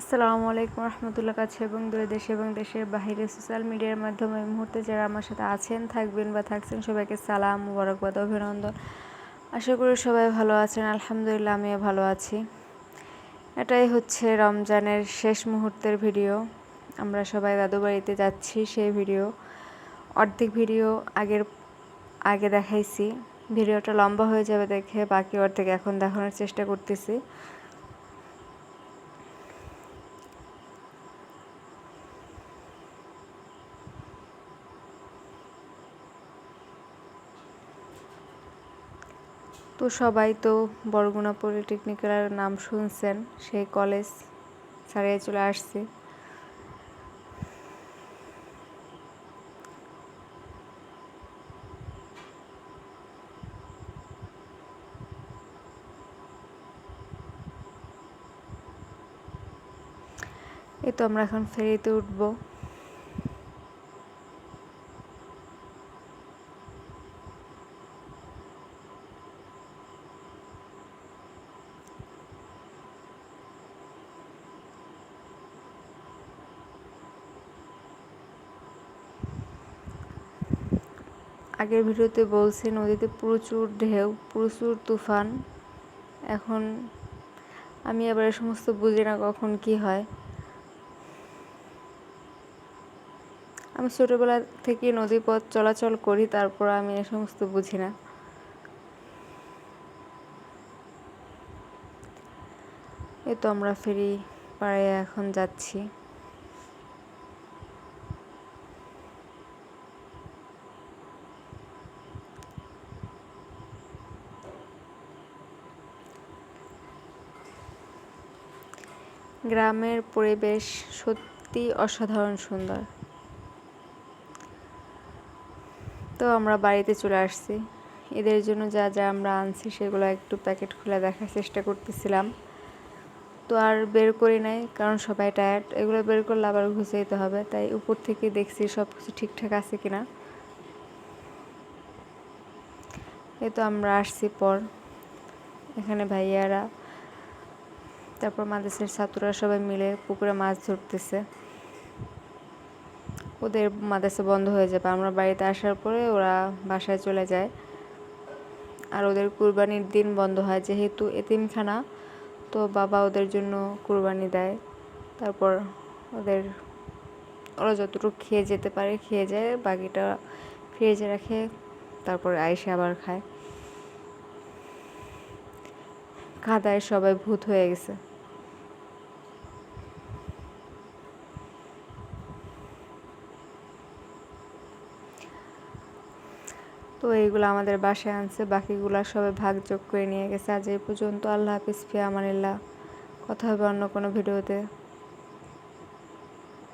আসসালামু আলাইকুম রহমতুল্লাহ কাছে এবং দূরে দেশে এবং দেশের বাহিরে সোশ্যাল মিডিয়ার মাধ্যমে এই মুহূর্তে যারা আমার সাথে আছেন, থাকবেন বা থাকছেন, সবাইকে সালাম, মুবারকবাদ, অভিনন্দন। আশা করি সবাই ভালো আছেন, আলহামদুলিল্লাহ আমিও ভালো আছি। এটাই হচ্ছে রমজানের শেষ মুহূর্তের ভিডিও। আমরা সবাই দাদু বাড়িতে যাচ্ছি, সেই ভিডিও, অর্ধেক ভিডিও আগের, আগে দেখাইছি। ভিডিওটা লম্বা হয়ে যাবে দেখে বাকি অর্ধেক এখন দেখানোর চেষ্টা করতেছি। তো সবাই তো বরগুনা পলিটেকনিক্যালের নাম শুনছেন, সেই কলেজ ছাড়িয়ে চলে আসছে। এই তো আমরা এখন ফেরিতে উঠবো। আগের ভিডিওতে বলছি নদীতে প্রচুর ঢেউ, প্রচুর তুফান। এখন আমি আবার এ সমস্ত বুঝি না কখন কি হয়। আমি ছোটোবেলা থেকে নদী পথ চলাচল করি, তারপর আমি এ সমস্ত বুঝি না। এ তো আমরা ফেরি পাড়ায় এখন যাচ্ছি। গ্রামের পরিবেশ সত্যি অসাধারণ সুন্দর। তো আমরা বাড়িতে চলে আসছি। এদের জন্য যা যা আমরা আনছি সেগুলো একটু প্যাকেট খুলে দেখার চেষ্টা করতেছিলাম। তো আর বের করি নাই, কারণ সবাই টায়ার্ড এগুলো বের করলে আবার ঘুষে যেতে হবে, তাই উপর থেকে দেখছি সব কিছু ঠিকঠাক আছে কিনা। এই তো আমরা আসছি পর। এখানে ভাইয়ারা তারপর মাদ্রাসার ছাত্ররা সবাই মিলে পুকুরে মাছ ধরতেছে। ওদের মাদ্রাসা বন্ধ হয়ে যাবে। আমরা বাড়িতে আসার পরে ওরা বাসায় চলে যায়। আর ওদের কুরবানির দিন বন্ধ হয়, যেহেতু এতিমখানা। তো বাবা ওদের জন্য কুরবানি দেয়। তারপর ওদের, ওরা যতটুকু খেয়ে যেতে পারে খেয়ে যায়, বাকিটা ফ্রিজে রাখে, তারপর আইসে আবার খায়। কাদায় সবাই ভূত হয়ে গেছে। তো এইগুলো আমাদের বাসায় আনছে। বাকিগুলো সবাই ভাগযোগ করে নিয়ে গেছে। আজ এই পর্যন্ত আল্লাহ হাফিজ ফিয়া আমানিল্লাহ। কথা হবে অন্য কোনো ভিডিওতে।